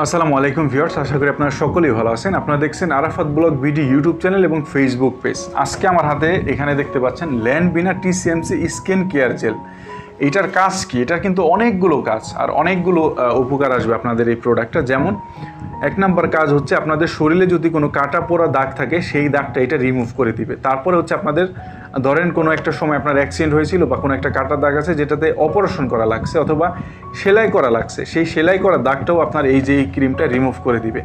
আসসালামু আলাইকুম ভিউয়ার্স, আশা করি আপনারা সকলেই ভালো আছেন। আপনারা দেখছেন Arafat blog BD YouTube channel এবং ফেসবুক পেজ আজকে আমার হাতে এখানে দেখতে পাচ্ছেন Lanbena TCMC skin care gel. এটার কাজ কি? এটার কিন্তু অনেকগুলো কাজ আর অনেকগুলো উপকার আসবে আপনাদের এই প্রোডাক্টটা যেমন, এক নাম্বার কাজ হচ্ছে আপনাদের শরীরে যদি কোনো কাটা পোড়া দাগ থাকে, সেই দাগটা এটা রিমুভ করে দিবে। তারপরে হচ্ছে আপনাদের ধরেন কোনো একটা সময় আপনার অ্যাক্সিডেন্ট হয়েছিল বা কোনো একটা কাটা দাগ আছে যেটাতে অপারেশন করা লাগছে অথবা সেলাই করা লাগছে, সেই সেলাই করা দাগটাও আপনার এই যে এই ক্রিমটা রিমুভ করে দিবে।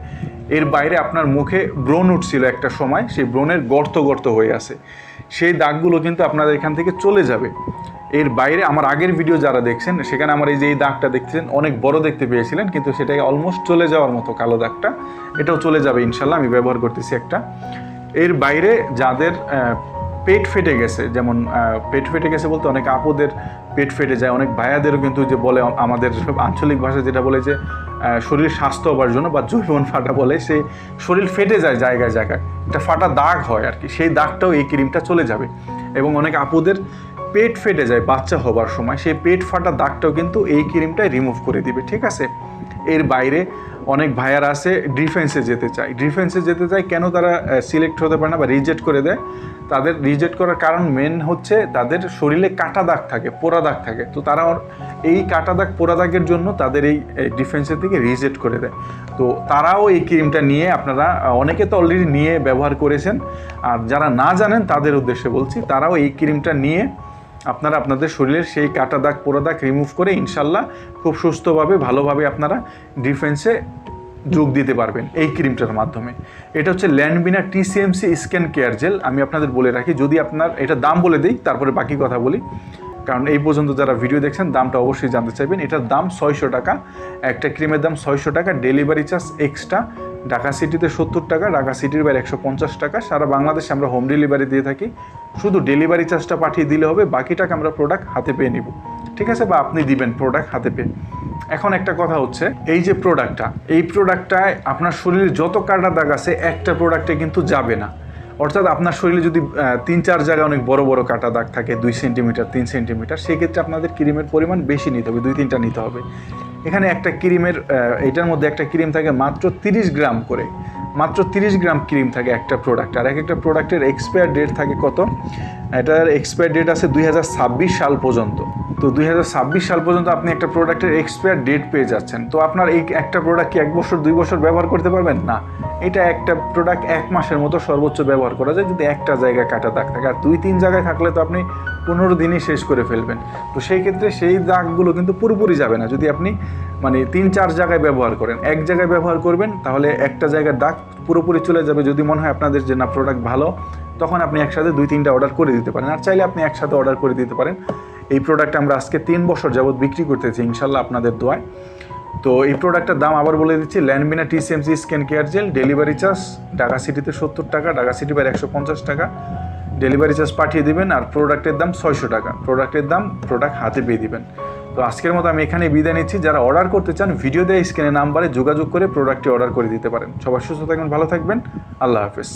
এর বাইরে আপনার মুখে ব্রণ উঠছিল একটা সময়, সেই ব্রণের গর্ত গর্ত হয়ে আছে। সেই দাগগুলো কিন্তু আপনাদের এখান থেকে চলে যাবে। এর বাইরে আমার আগের ভিডিও যারা দেখছেন, সেখানে আমার এই যে এই দাগটা দেখছেন অনেক বড় দেখতে পেয়েছিলেন, কিন্তু সেটাকে অলমোস্ট চলে যাওয়ার মতো কালো দাগটা, এটাও চলে যাবে ইনশাল্লাহ আমি ব্যবহার করতেছি একটা। এর বাইরে যাদের পেট ফেটে গেছে, যেমন পেট ফেটে গেছে বলতে অনেক আপুদের পেট ফেটে যায়, অনেক ভাইয়াদেরও কিন্তু যে বলে আমাদের আঞ্চলিক ভাষায় যেটা বলে যে শরীর স্বাস্থ্য হবার জন্য বা জৈবন ফাটা বলে, সে শরীর ফেটে যায় জায়গায় জায়গায়। একটা ফাটা দাগ হয় আর কি, সেই দাগটাও এই ক্রিমটা চলে যাবে। এবং অনেক আপুদের পেট ফেটে যায় বাচ্চা হবার সময়, সেই পেট ফাটা দাগটাও কিন্তু এই ক্রিমটাই রিমুভ করে দিবে, ঠিক আছে? এর বাইরে অনেক ভাইয়ার আছে ডিফেন্সে যেতে চায়। ডিফেন্সে যেতে চায় কেন তারা সিলেক্ট হতে পারে না বা রিজেক্ট করে দেয়? তাদের রিজেক্ট করার কারণ মেন হচ্ছে তাদের শরীরে কাটা দাগ থাকে, পোড়া দাগ থাকে। তো তারা এই কাটা দাগ, পোড়া দাগের জন্য তাদের এই ডিফেন্সের থেকে রিজেক্ট করে দেয়। তো তারাও এই ক্রিমটা নিয়ে আপনারা অনেকে তো অলরেডি নিয়ে ব্যবহার করেছেন। আর যারা না জানেন তাদের উদ্দেশ্যে বলছি, তারাও এই ক্রিমটা নিয়ে আপনারা আপনাদের শরীরের সেই কাটা দাগ, পোড়া দাগ রিমুভ করে ইনশাল্লাহ খুব সুস্থভাবে, ভালোভাবে আপনারা ডিফেন্সে যোগ দিতে পারবেন এই ক্রিমটার মাধ্যমে। এটা হচ্ছে Lanbena TCMC skin care gel আমি আপনাদের বলে রাখি, যদি আপনার এটা দাম বলে দিই, তারপরে বাকি কথা বলি। কারণ এই পর্যন্ত যারা ভিডিও দেখছেন, দামটা অবশ্যই জানতে চাইবেন। এটার দাম ছয়শো টাকা, একটা ক্রিমের দাম ছয়শো টাকা ডেলিভারি চার্জ এক্সট্রা ঢাকা সিটিতে সত্তর টাকা, ঢাকা সিটির বাইরে একশো পঞ্চাশ টাকা। সারা বাংলাদেশে আমরা হোম ডেলিভারি দিয়ে থাকি। শুধু ডেলিভারি চার্জটা পাঠিয়ে দিলে হবে, বাকি টাকা আমরা প্রোডাক্ট হাতে পেয়ে নিব। ঠিক আছে? বা আপনি দিবেন প্রোডাক্ট হাতে পেয়ে। এখন একটা কথা হচ্ছে, এই যে প্রোডাক্টটা এই প্রোডাক্টটায় আপনার শরীরে যত কাটা দাগ আছে, একটা প্রোডাক্টে কিন্তু যাবে না। অর্থাৎ আপনার শরীরে যদি তিন চার জায়গায় অনেক বড় বড় কাটা দাগ থাকে, দুই সেন্টিমিটার তিন সেন্টিমিটার সেক্ষেত্রে আপনাদের ক্রিমের পরিমাণ বেশি নিতে হবে, দুই তিনটা নিতে হবে। এখানে একটা ক্রিমের এটার মধ্যে একটা ক্রিম থাকে মাত্র তিরিশ গ্রাম করে। মাত্র তিরিশ গ্রাম ক্রিম থাকে একটা প্রোডাক্ট আর এক একটা প্রোডাক্টের এক্সপায়ার ডেট থাকে কত? এটার এক্সপায়ার ডেট আছে দুই হাজার ছাব্বিশ সাল পর্যন্ত। তো দুই হাজার ছাব্বিশ সাল পর্যন্ত আপনি একটা প্রোডাক্টের এক্সপায়ার ডেট পেয়ে যাচ্ছেন। তো আপনার এই একটা প্রোডাক্ট কি এক বছর, দুই বছর ব্যবহার করতে পারবেন? না। এটা একটা প্রোডাক্ট এক মাসের মতো সর্বোচ্চ ব্যবহার করা যায় যদি একটা জায়গায় কাটা দাগ থাকে। আর দুই, তিন জায়গায় থাকলে তো আপনি পনেরো দিনই শেষ করে ফেলবেন। তো সেই ক্ষেত্রে সেই দাগগুলো কিন্তু পুরোপুরি যাবে না। যদি আপনি মানে তিন, চার জায়গায় ব্যবহার করেন, এক জায়গায় ব্যবহার করবেন, তাহলে একটা জায়গার দাগ পুরোপুরি চলে যাবে। যদি মনে হয় আপনাদের যে না প্রোডাক্ট ভালো, তখন আপনি একসাথে দুই, তিনটা অর্ডার করে দিতে পারেন। আর চাইলে আপনি একসাথে অর্ডার করে দিতে পারেন। এই প্রোডাক্ট আমরা আজকে তিন বছর যাবত বিক্রি করতেছি, ইনশাল্লাহ আপনাদের দোয়ায়। তো এই প্রোডাক্টের দাম আবার বলে দিচ্ছি Lanbena TCMC skin care gel delivery charge Dhaka সিটিতে সত্তর টাকা, ঢাকা সিটি বাইরে একশো পঞ্চাশ টাকা। ডেলিভারি চার্জ পাঠিয়ে দিবেন আর প্রোডাক্টের দাম ছয়শো টাকা। প্রোডাক্টের দাম প্রোডাক্ট হাতে পেয়ে দিবেন। তো আজকের মতো আমি এখানে বিদায় নিচ্ছি। যারা অর্ডার করতে চান ভিডিও দেয় স্ক্রিনে নাম্বারে যোগাযোগ করে প্রোডাক্টটি অর্ডার করে দিতে পারেন। সবার সুস্থ থাকবেন, ভালো থাকবেন। আল্লাহ হাফেজ।